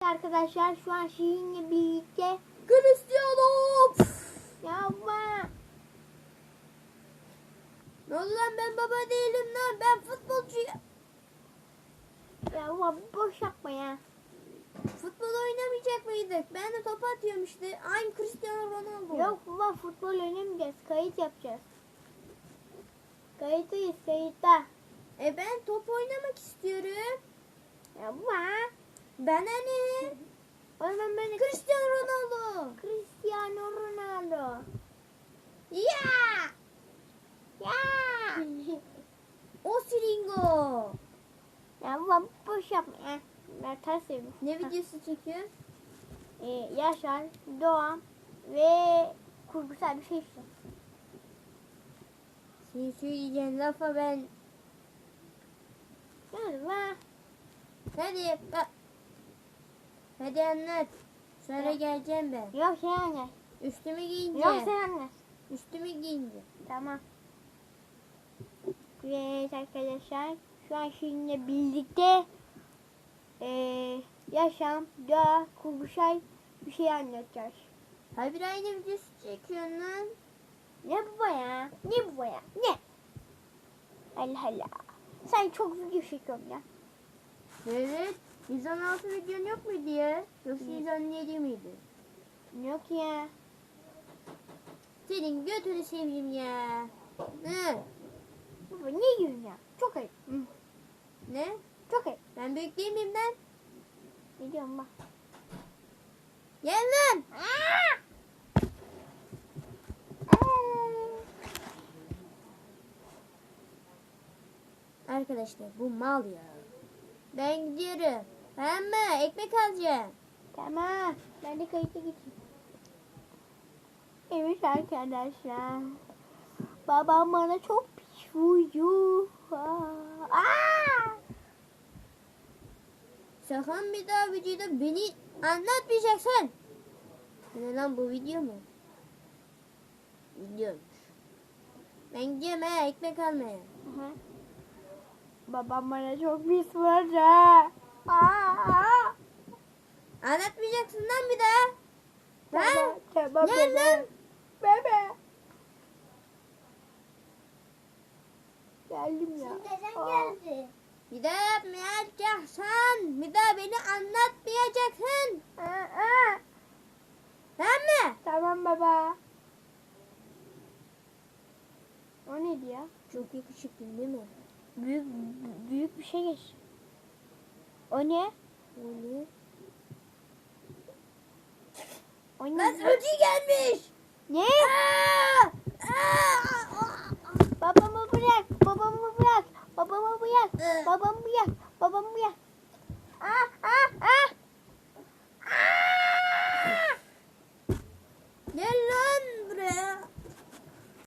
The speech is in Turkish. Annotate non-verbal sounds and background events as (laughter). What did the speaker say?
Arkadaşlar şu an Şirin'le birlikte Cristiano. yapma. Ne oldu lan ben baba değilim lan ben futbolcuyum. Ya boş yapma ya. Futbol oynamayacak mıydık? Ben de top atıyorum işte. I'm Cristiano Ronaldo. Yok baba futbol oynamayacağız. Kayıt yapacağız. Kayıttayız kayıtta. E ben top oynamak istiyorum. Yapma. Ben hani O zaman ben de Cristiano Ronaldo. Cristiano Ronaldo. Ya! Ya. (laughs) O Siringo. ya baba boş yapma ya. Ben ters. Ne videosu çekiyor? Ee, Yaşar, Doğan ve kurgusal bir şey işte. Senin söyleyeceğin lafa ben... Galiba. Hadi bak. Hadi anlat. Sonra Ya. geleceğim ben. Yok sen anlat. Üstümü giyince. Yok sen anlat. Üstümü giyince. Tamam. Evet arkadaşlar. Şu an sizinle birlikte eee yaşam, doğa, kurgusal bir şey anlatacağız. Ha bir aynı videosu çekiyorsun lan. Ne bu ya? Ne bu ya? Ne? Allah Allah. Sen çok video çekiyorsun ya. Evet. 116 videon yok muydu ya? Yoksa 117 miydi? Yok ya. Senin götünü seveyim ya. Ne? Baba ne diyorsun ya? Çok ayıp. Hı, Ne? Çok ayıp. Ben büyük değil miyim lan? Ne diyorsun bak. Lan. Arkadaşlar bu mal ya. Ben gidiyorum. Mı? Ekmek alacağım. Tamam. Ben de kayıta geçeyim. Evet arkadaşlar. Babam bana çok pis vurdu. Aa! Sakın bir daha videoda beni anlatmayacaksın. Ne lan bu video mu? Videoymuş. Ben gidiyorum ha ekmek almaya. Aha. Babam bana çok pis vurdu. Anlatmayacaksın lan bir daha. Ha? Tamam, Gel lan. Bebe. Geldim ya. Aa. Bir daha yapmayacaksın. Bir daha beni anlatmayacaksın. Aa. Tamam mı? Tamam baba. O neydi ya? Çok yakışıklı değil mi? Büyük büyük bir şey geç. O ne? O ne? O ne? Lan öcü gelmiş. Ne? Aa! Aa! Babamı bırak. Babamı bırak. Babamı bırak. Babamı bırak. Babamı bırak. Aa!